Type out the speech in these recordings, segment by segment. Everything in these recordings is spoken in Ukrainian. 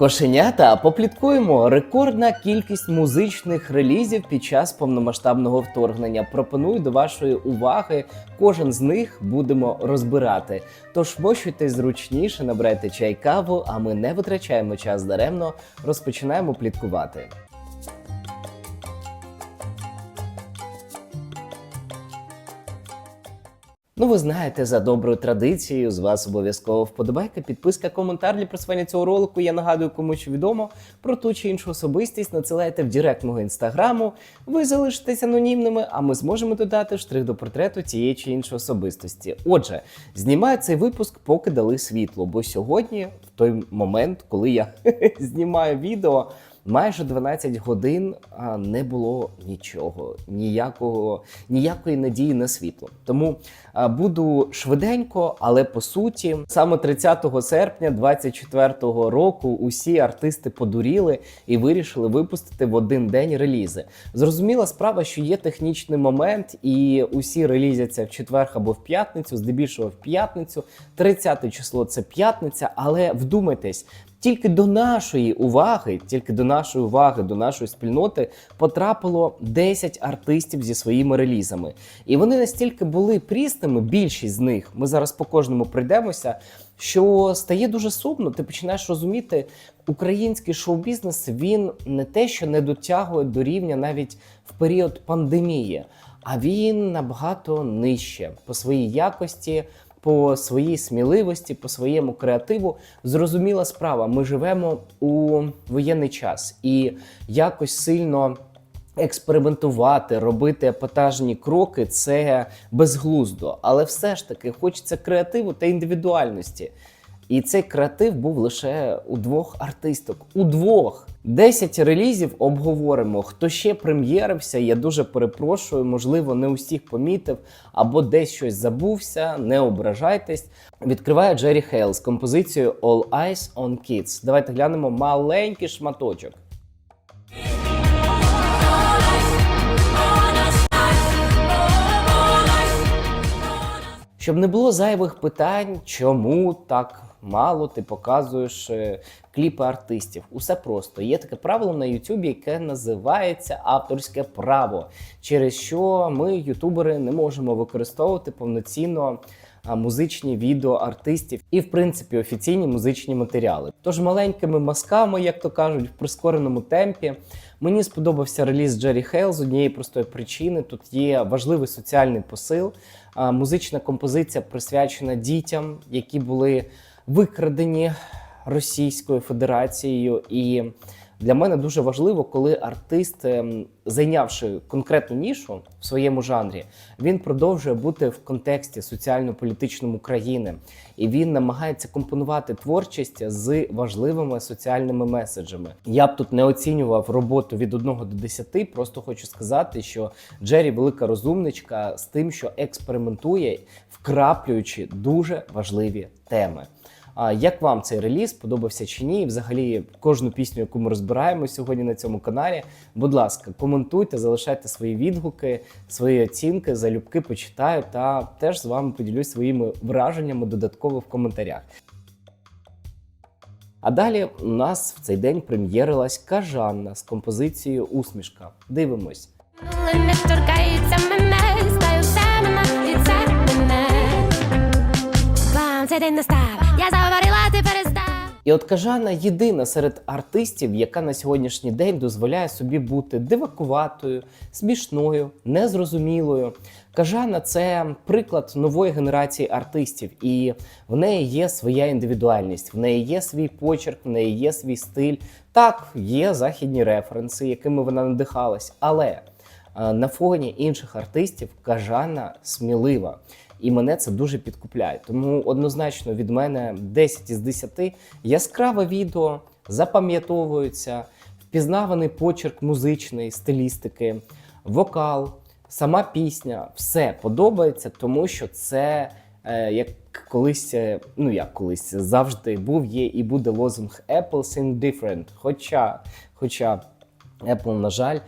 Кошенята попліткуємо рекордна кількість музичних релізів під час повномасштабного вторгнення. Пропоную до вашої уваги. Кожен з них будемо розбирати. Тож мощуйтесь зручніше, набирайте чай каву, а ми не витрачаємо час даремно. Розпочинаємо пліткувати. Ну, ви знаєте, за доброю традицією з вас обов'язково вподобайка, підписка, коментар для просування цього ролику. Я нагадую, кому що відомо про ту чи іншу особистість. Надсилайте в директ мого інстаграму. Ви залишитесь анонімними, а ми зможемо додати штрих до портрету цієї чи іншої особистості. Отже, знімаю цей випуск, поки дали світло, бо сьогодні, в той момент, коли я знімаю відео. Майже 12 годин не було нічого, ніякого, ніякої надії на світло. Тому буду швиденько, але по суті, саме 30 серпня 24-го року усі артисти подуріли і вирішили випустити в один день релізи. Зрозуміла справа, що є технічний момент, і усі релізяться в четвер або в п'ятницю, здебільшого в п'ятницю. 30 число це п'ятниця, але вдумайтесь. Тільки до нашої уваги, тільки до нашої уваги, до нашої спільноти потрапило 10 артистів зі своїми релізами. І вони настільки були прісними, більшість з них, ми зараз по кожному прийдемося, що стає дуже сумно. Ти починаєш розуміти, український шоу-бізнес він не те, що не дотягує до рівня навіть в період пандемії, а він набагато нижче по своїй якості по своїй сміливості, по своєму креативу. Зрозуміла справа. Ми живемо у воєнний час і якось сильно. Експериментувати, робити епатажні кроки це безглуздо, але все ж таки хочеться креативу та індивідуальності. І цей креатив був лише у двох артисток. У двох 10 релізів обговоримо. Хто ще прем'єрився? Я дуже перепрошую, можливо, не усіх помітив або десь щось забувся. Не ображайтесь. Відкриває Джері Хейл з композицією All Eyes on Kids. Давайте глянемо маленький шматочок. Щоб не було зайвих питань, чому так мало ти показуєш е, кліпи артистів. Усе просто є таке правило на Ютубі, яке називається авторське право, через що ми, ютубери, не можемо використовувати повноцінно. Музичні відео артистів і, в принципі, офіційні музичні матеріали. Тож маленькими мазками, як то кажуть, в прискореному темпі. Мені сподобався реліз Джері Хейл з однієї простої причини. Тут є важливий соціальний посил. Музична композиція присвячена дітям, які були викрадені Російською Федерацією. І для мене дуже важливо, коли артист, ем, зайнявши конкретну нішу в своєму жанрі, він продовжує бути в контексті соціально-політичному країни, і він намагається компонувати творчість з важливими соціальними меседжами. Я б тут не оцінював роботу від 1 до 10, Просто хочу сказати, що Джері велика розумничка з тим, що експериментує, вкраплюючи дуже важливі теми. А як вам цей реліз сподобався чи ні? І взагалі кожну пісню, яку ми розбираємо сьогодні на цьому каналі. Будь ласка, коментуйте, залишайте свої відгуки, свої оцінки, залюбки почитаю та теж з вами поділюсь своїми враженнями додатково в коментарях. А далі у нас в цей день прем'єрилась Кажанна з композицією Усмішка. Дивимось. Не торкається мене, це мене. Вам цей день настав, я заварила, ти перестав. І от Кажана єдина серед артистів, яка на сьогоднішній день дозволяє собі бути дивакуватою, смішною, незрозумілою. Кажана це приклад нової генерації артистів, і в неї є своя індивідуальність, в неї є свій почерк, в неї є свій стиль. Так, є західні референси, якими вона надихалась, але е, на фоні інших артистів Кажана смілива. І мене це дуже підкупляє. Тому однозначно від мене 10 із 10 яскраве відео запам'ятовується, впізнаваний почерк музичної стилістики, вокал, сама пісня, все подобається, тому що це е, як колись, е, ну як колись завжди був, є і буде лозунг Apple Sing Different. Хоча, хоча Apple, на жаль,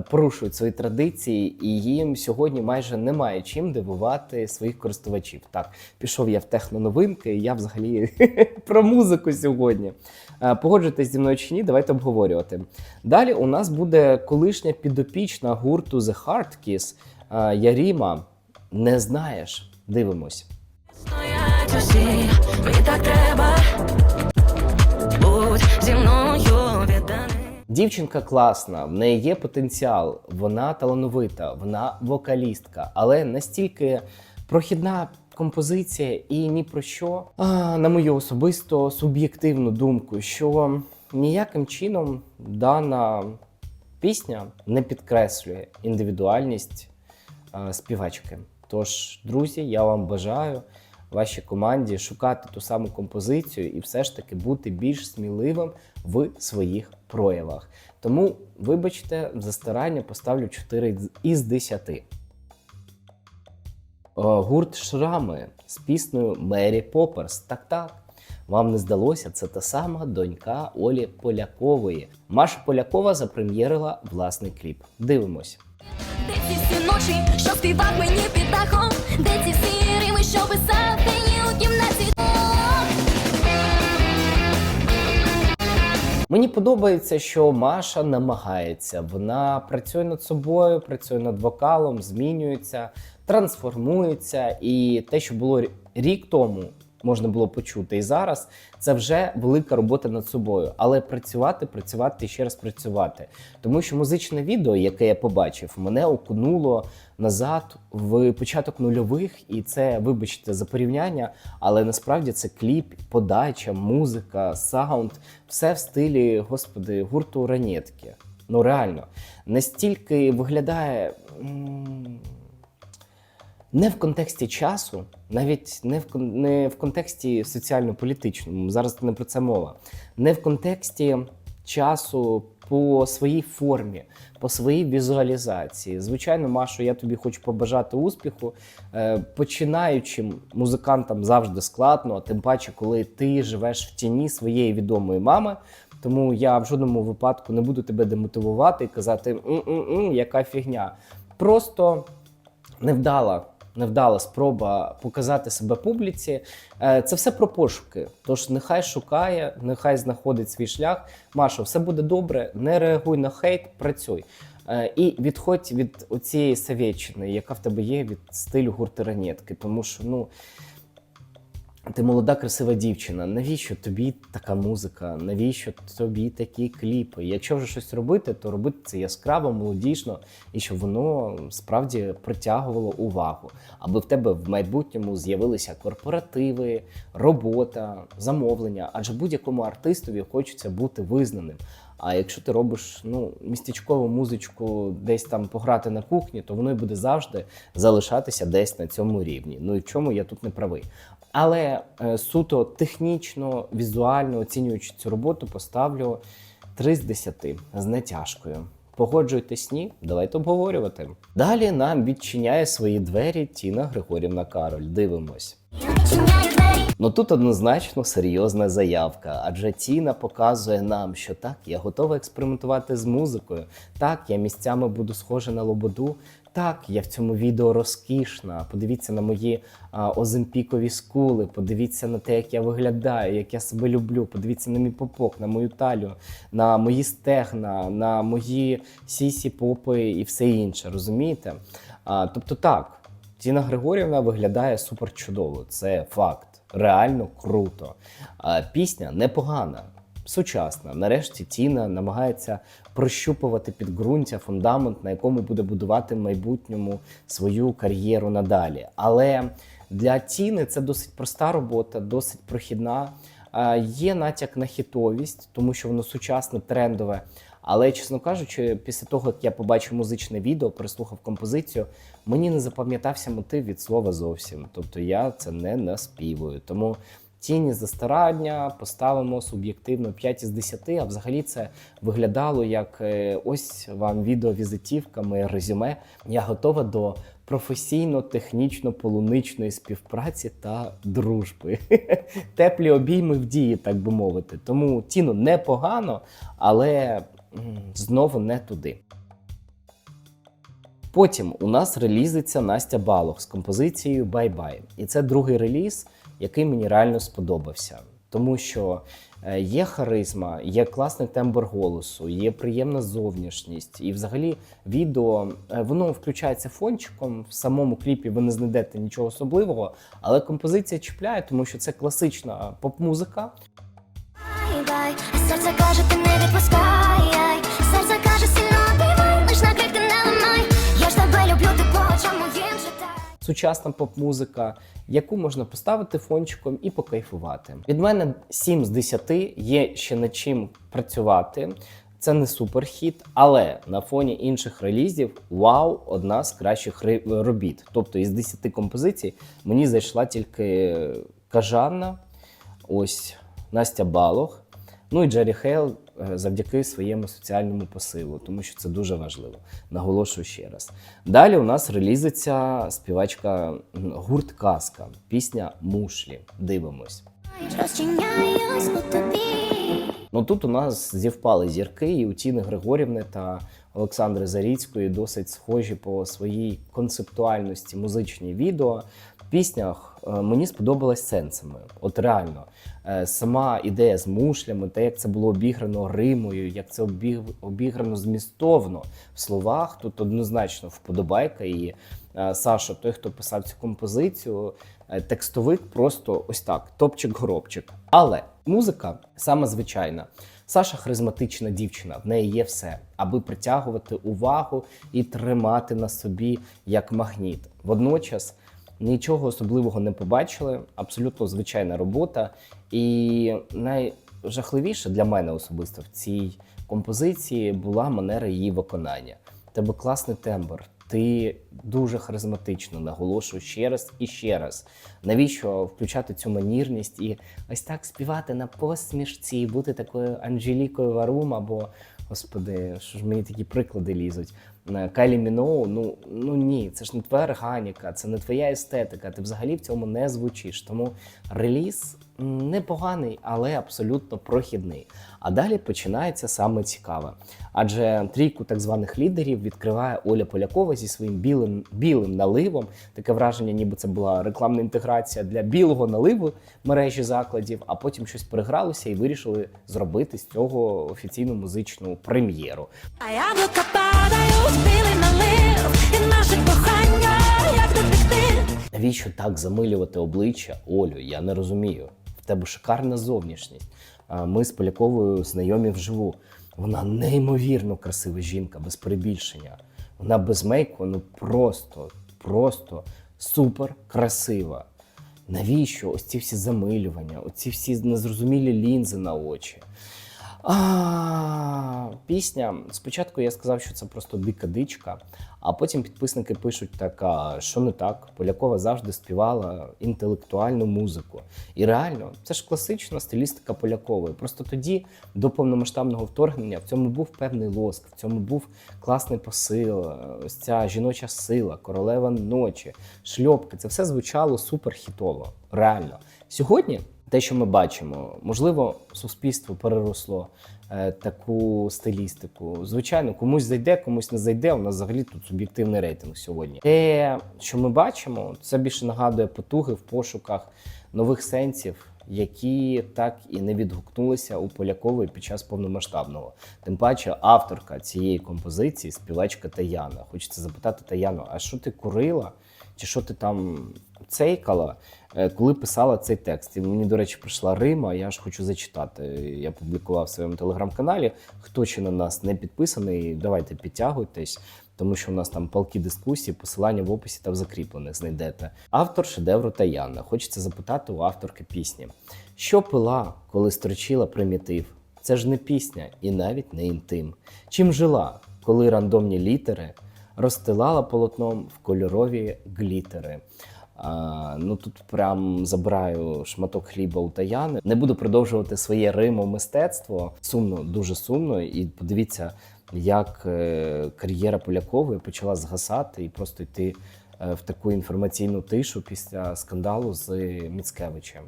порушують свої традиції, і їм сьогодні майже немає чим дивувати своїх користувачів. Так, пішов я в техноновинки, я взагалі про музику сьогодні. Е, Погоджуйтесь зі мною чи ні, давайте обговорювати. Далі у нас буде колишня підопічна гурту The Hard Kiss е, Яріма. Не знаєш. Дивимось. Мені так треба. Дівчинка класна, в неї є потенціал, вона талановита, вона вокалістка, але настільки прохідна композиція і ні про що, а, на мою особисто суб'єктивну думку, що ніяким чином дана пісня не підкреслює індивідуальність а, співачки. Тож, друзі, я вам бажаю вашій команді шукати ту саму композицію і все ж таки бути більш сміливим в своїх проявах. Тому, вибачте, за старання поставлю 4 із 10. Е, Гурт Шрами з піснею Мері Попперс. Так так. Вам не здалося, це та сама донька Олі Полякової. Маша Полякова запрем'єрила власний кліп. Дивимось. Де ці всі ночі, що співав мені під дахом? Де ці всі рими, що писав мені подобається, що Маша намагається. Вона працює над собою, працює над вокалом, змінюється, трансформується. І те, що було рік тому, можна було почути і зараз, це вже велика робота над собою. Але працювати, працювати і ще раз працювати. Тому що музичне відео, яке я побачив, мене окунуло назад в початок нульових, і це, вибачте, за порівняння, але насправді це кліп, подача, музика, саунд, все в стилі, господи, гурту ранетки. Ну реально, настільки виглядає. не в контексті часу, навіть не в, не в контексті соціально-політичному, зараз не про це мова, не в контексті часу по своїй формі, по своїй візуалізації. Звичайно, Машо, я тобі хочу побажати успіху. Е, Починаючим музикантам завжди складно, а тим паче, коли ти живеш в тіні своєї відомої мами. Тому я в жодному випадку не буду тебе демотивувати і казати, «М-м-м, яка фігня. Просто невдала, невдала спроба показати себе публіці. Е, Це все про пошуки. Тож нехай шукає, нехай знаходить свій шлях. Машо, все буде добре, не реагуй на хейт, працюй. Е, І відходь від оцієї совєтчини, яка в тебе є від стилю гурти Ранітки. Тому що ну. Ти молода, красива дівчина. Навіщо тобі така музика? Навіщо тобі такі кліпи? Якщо вже щось робити, то робити це яскраво, молодіжно, і щоб воно справді притягувало увагу, аби в тебе в майбутньому з'явилися корпоративи, робота, замовлення. Адже будь-якому артистові хочеться бути визнаним. А якщо ти робиш ну, містечкову музичку десь там пограти на кухні, то воно і буде завжди залишатися десь на цьому рівні. Ну і в чому я тут не правий. Але е, суто технічно, візуально оцінюючи цю роботу, поставлю 3 з 10 з натяжкою. Погоджуйтесь ні, давайте обговорювати. Далі нам відчиняє свої двері Тіна Григорівна Кароль. Дивимось. Ну тут однозначно серйозна заявка, адже Тіна показує нам, що так, я готова експериментувати з музикою. Так, я місцями буду схожа на лободу. Так, я в цьому відео розкішна. Подивіться на мої а, оземпікові скули, подивіться на те, як я виглядаю, як я себе люблю. Подивіться на мій попок, на мою талію, на мої стегна, на мої сісі, попи і все інше. Розумієте? А, тобто так. Тіна Григорівна виглядає супер чудово, це факт. Реально круто. А пісня непогана, сучасна. Нарешті Тіна намагається прощупувати підґрунтя, фундамент, на якому буде будувати майбутньому свою кар'єру надалі. Але для Тіни це досить проста робота, досить прохідна. Є натяк на хітовість, тому що воно сучасне, трендове. Але, чесно кажучи, після того, як я побачив музичне відео, переслухав композицію, мені не запам'ятався мотив від слова зовсім. Тобто я це не наспівую. Тому тіні за старання поставимо суб'єктивно 5 із 10, а взагалі це виглядало як е, ось вам відеовізитівка, моє резюме. Я готова до професійно-технічно-полуничної співпраці та дружби. Теплі обійми в дії, так би мовити. Тому тіно непогано, але знову не туди. Потім у нас релізиться Настя Балох з композицією Бай-Бай. І це другий реліз, який мені реально сподобався. Тому що е, є харизма, є класний тембр голосу, є приємна зовнішність. І взагалі відео е, воно включається фончиком. В самому кліпі ви не знайдете нічого особливого, але композиція чіпляє, тому що це класична поп-музика, серце каже, ти не сучасна поп-музика, яку можна поставити фончиком і покайфувати. Від мене 7 з 10 є ще над чим працювати. Це не суперхіт, але на фоні інших релізів вау, одна з кращих робіт. Тобто із 10 композицій мені зайшла тільки Кажанна, ось Настя Балох. Ну і Джері Хейл е, завдяки своєму соціальному посилу, тому що це дуже важливо. Наголошую ще раз. Далі у нас релізиться співачка гурт Казка, пісня Мушлі. Дивимось. Розчиняюсь у тобі. Ну тут у нас зівпали зірки, і у Тіни Григорівни та Олександри Заріцької досить схожі по своїй концептуальності музичні відео. В піснях мені сподобалось сенсами. От реально, е, сама ідея з мушлями, те, як це було обіграно римою, як це обіграно змістовно в словах, тут однозначно вподобайка. І е, Саша, той, хто писав цю композицію, е, текстовик просто ось так, топчик-гробчик. Але музика саме звичайна. Саша харизматична дівчина, в неї є все, аби притягувати увагу і тримати на собі як магніт. Водночас нічого особливого не побачили, абсолютно звичайна робота. І найжахливіше для мене особисто в цій композиції була манера її виконання. Тебе класний тембр. Ти дуже харизматично наголошую ще раз і ще раз. Навіщо включати цю манірність і ось так співати на посмішці, і бути такою Анжелікою Варум або господи, що ж мені такі приклади лізуть. Кайлі Міноу, ну, ну ні, це ж не твоя органіка, це не твоя естетика. Ти взагалі в цьому не звучиш. Тому реліз непоганий, але абсолютно прохідний. А далі починається саме цікаве. Адже трійку так званих лідерів відкриває Оля Полякова зі своїм білим, білим наливом. Таке враження, ніби це була рекламна інтеграція для білого наливу мережі закладів, а потім щось перегралося і вирішили зробити з цього офіційну музичну прем'єру. А яблука падають, білий налив, і наше кохання, як детектив. Навіщо так замилювати обличчя Олю? Я не розумію. В тебе шикарна зовнішність. Ми з Поляковою знайомі вживу. Вона неймовірно красива жінка, без перебільшення. Вона без мейку, ну просто, просто супер красива. Навіщо ось ці всі замилювання, оці всі незрозумілі лінзи на очі? А, пісня. Спочатку я сказав, що це просто дика дичка, а потім підписники пишуть так, а що не так. Полякова завжди співала інтелектуальну музику. І реально, це ж класична стилістика Полякової. Просто тоді, до повномасштабного вторгнення, в цьому був певний лоск, в цьому був класний посил, ось ця жіноча сила, королева ночі, шльопки. Це все звучало супер хітово. Реально. Сьогодні те, що ми бачимо, можливо, суспільство переросло е, таку стилістику. Звичайно, комусь зайде, комусь не зайде. У нас взагалі тут суб'єктивний рейтинг сьогодні. Те, що ми бачимо, це більше нагадує потуги в пошуках нових сенсів. Які так і не відгукнулися у Полякової під час повномасштабного. Тим паче, авторка цієї композиції, співачка Таяна. Хочеться запитати Таяну, а що ти курила? Чи що ти там цейкала, коли писала цей текст? І мені, до речі, прийшла Рима, я ж хочу зачитати. Я публікував в своєму телеграм-каналі. Хто ще на нас не підписаний, давайте підтягуйтесь, тому що у нас там палки дискусії, посилання в описі та в закріплених знайдете. Автор шедевру Таяна. Хочеться запитати у авторки пісні. Що пила, коли строчила примітив? Це ж не пісня і навіть не інтим. Чим жила, коли рандомні літери розстилала полотном в кольорові глітери. А, ну тут прям забираю шматок хліба у Таяни. Не буду продовжувати своє Римо мистецтво. Сумно, дуже сумно. І подивіться, як е, кар'єра Полякової почала згасати і просто йти е, в таку інформаційну тишу після скандалу з Міцкевичем.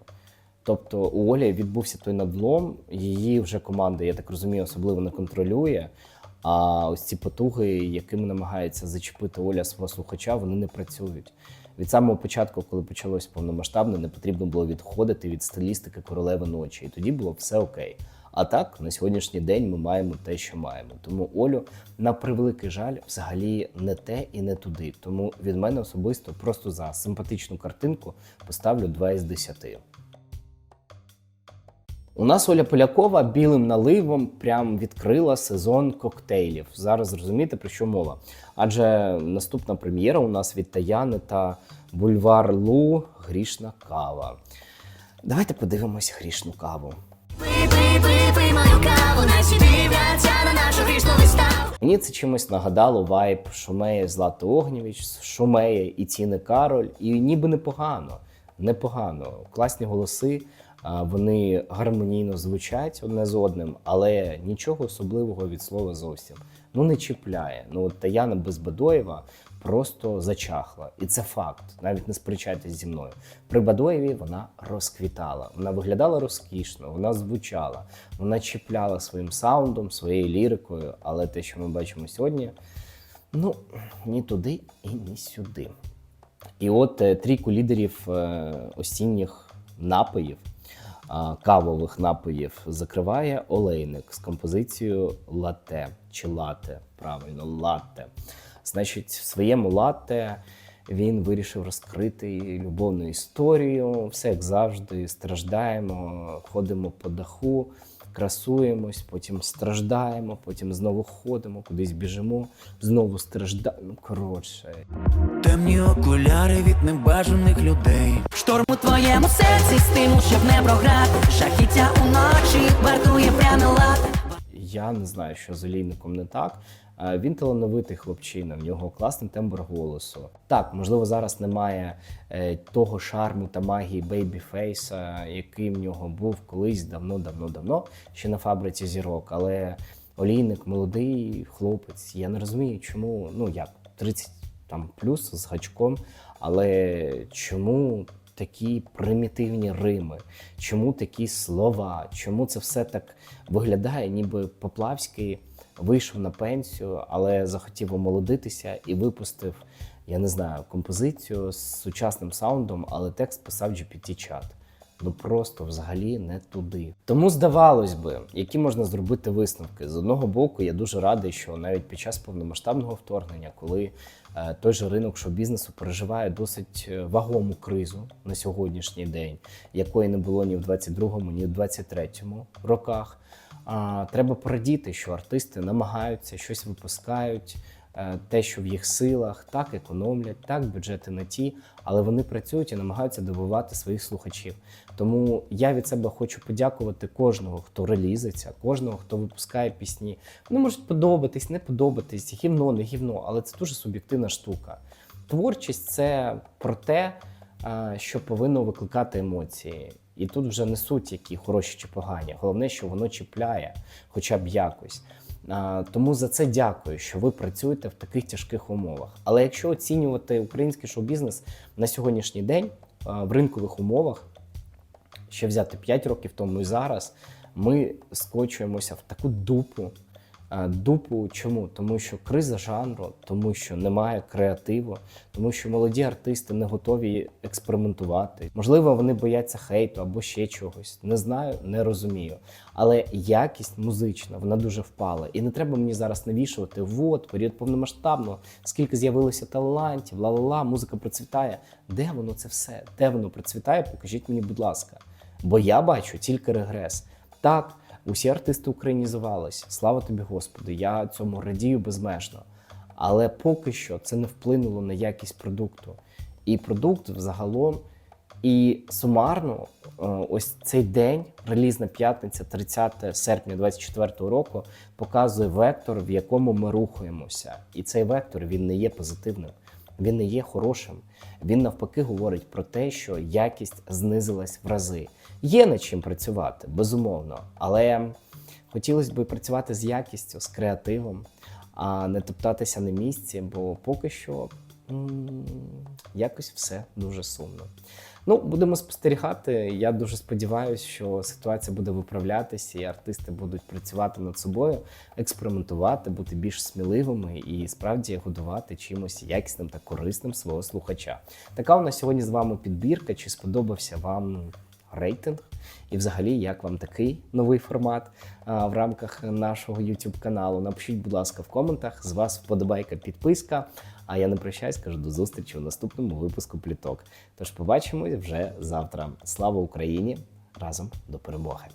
Тобто у Олі відбувся той надлом, її вже команда, я так розумію, особливо не контролює. А ось ці потуги, якими намагається зачепити Оля свого слухача, вони не працюють. Від самого початку, коли почалось повномасштабне, не потрібно було відходити від стилістики королеви ночі, і тоді було все окей. А так, на сьогоднішній день ми маємо те, що маємо. Тому Олю, на превеликий жаль, взагалі не те і не туди. Тому від мене особисто просто за симпатичну картинку поставлю 2 із 10. У нас Оля Полякова білим наливом прям відкрила сезон коктейлів. Зараз зрозумієте, про що мова. Адже наступна прем'єра у нас від Таяни та Бульвар Лу Грішна кава. Давайте подивимось грішну каву. Пий, пий, наші дивляться на нашу грішну виставу. Мені це чимось нагадало вайб Шумея Злати Огнєвіч, Шумея і Тіни Кароль. І ніби непогано. Непогано. Класні голоси, вони гармонійно звучать одне з одним, але нічого особливого від слова зовсім. Ну не чіпляє. Ну от Таяна Безбадоєва просто зачахла. І це факт. Навіть не сперечайтесь зі мною. При Бадоєві вона розквітала. Вона виглядала розкішно, вона звучала, вона чіпляла своїм саундом, своєю лірикою. Але те, що ми бачимо сьогодні, ну ні туди і ні сюди. І от е, трійку лідерів е, осінніх напоїв, кавових напоїв закриває Олейник з композицією лате чи лате, правильно, лате. Значить, в своєму лате він вирішив розкрити любовну історію. Все як завжди, страждаємо, ходимо по даху, красуємось, потім страждаємо, потім знову ходимо, кудись біжимо, знову страждаємо. Ну, коротше, Темні окуляри від небажаних людей. Шторм у твоєму серці, стимул, щоб не програти. Шахіття уночі вартує прямо лад. Я не знаю, що з олійником не так. Е, Він талановитий хлопчина, в нього класний тембр голосу. Так, можливо, зараз немає е, того шарму та магії бейбіфейса, який в нього був колись давно-давно-давно, ще на фабриці зірок. Але олійник молодий хлопець. Я не розумію, чому ну як 30 там плюс з гачком, але чому такі примітивні рими, чому такі слова, чому це все так виглядає, ніби Поплавський вийшов на пенсію, але захотів омолодитися і випустив, я не знаю, композицію з сучасним саундом, але текст писав GPT-чат. Ну просто взагалі не туди. Тому здавалось би, які можна зробити висновки. З одного боку, я дуже радий, що навіть під час повномасштабного вторгнення, коли е, той же ринок шоу-бізнесу переживає досить е, вагому кризу на сьогоднішній день, якої не було ні в 22-му, ні в 23-му роках. А, треба порадіти, що артисти намагаються щось випускають, е, те, що в їх силах, так економлять, так бюджети не ті, але вони працюють і намагаються добивати своїх слухачів. Тому я від себе хочу подякувати кожного, хто релізиться, кожного, хто випускає пісні. Вони можуть подобатись, не подобатись, гівно, не гівно, але це дуже суб'єктивна штука. Творчість це про те, е, що повинно викликати емоції. І тут вже не суть, які хороші чи погані. Головне, що воно чіпляє, хоча б якось. Тому за це дякую, що ви працюєте в таких тяжких умовах. Але якщо оцінювати український шоу-бізнес на сьогоднішній день в ринкових умовах, ще взяти 5 років тому і зараз, ми скочуємося в таку дупу. А, Дупу чому? Тому що криза жанру, тому що немає креативу, тому що молоді артисти не готові експериментувати. Можливо, вони бояться хейту або ще чогось. Не знаю, не розумію. Але якість музична вона дуже впала. І не треба мені зараз навішувати. Вот, період повномасштабного, скільки з'явилося талантів, ла-ла-ла, музика процвітає. Де воно це все? Де воно процвітає? Покажіть мені, будь ласка. Бо я бачу тільки регрес. Так, усі артисти українізувались. Слава тобі, Господи, я цьому радію безмежно. Але поки що це не вплинуло на якість продукту. І продукт взагалом, і сумарно, е, ось цей день, релізна п'ятниця, 30 серпня 2024 року, показує вектор, в якому ми рухаємося. І цей вектор він не є позитивним, він не є хорошим. Він навпаки говорить про те, що якість знизилась в рази. Є над чим працювати, безумовно, але хотілося б працювати з якістю, з креативом, а не топтатися на місці, бо поки що якось все дуже сумно. Ну, будемо спостерігати. Я дуже сподіваюся, що ситуація буде виправлятися, і артисти будуть працювати над собою, експериментувати, бути більш сміливими і справді годувати чимось якісним та корисним свого слухача. Така у нас сьогодні з вами підбірка. Чи сподобався вам рейтинг? І взагалі, як вам такий новий формат а, в рамках нашого YouTube каналу? Напишіть, будь ласка, в коментах. З вас вподобайка, підписка. А я не прощаюсь, кажу до зустрічі у наступному випуску пліток. Тож побачимось вже завтра. Слава Україні! Разом до перемоги!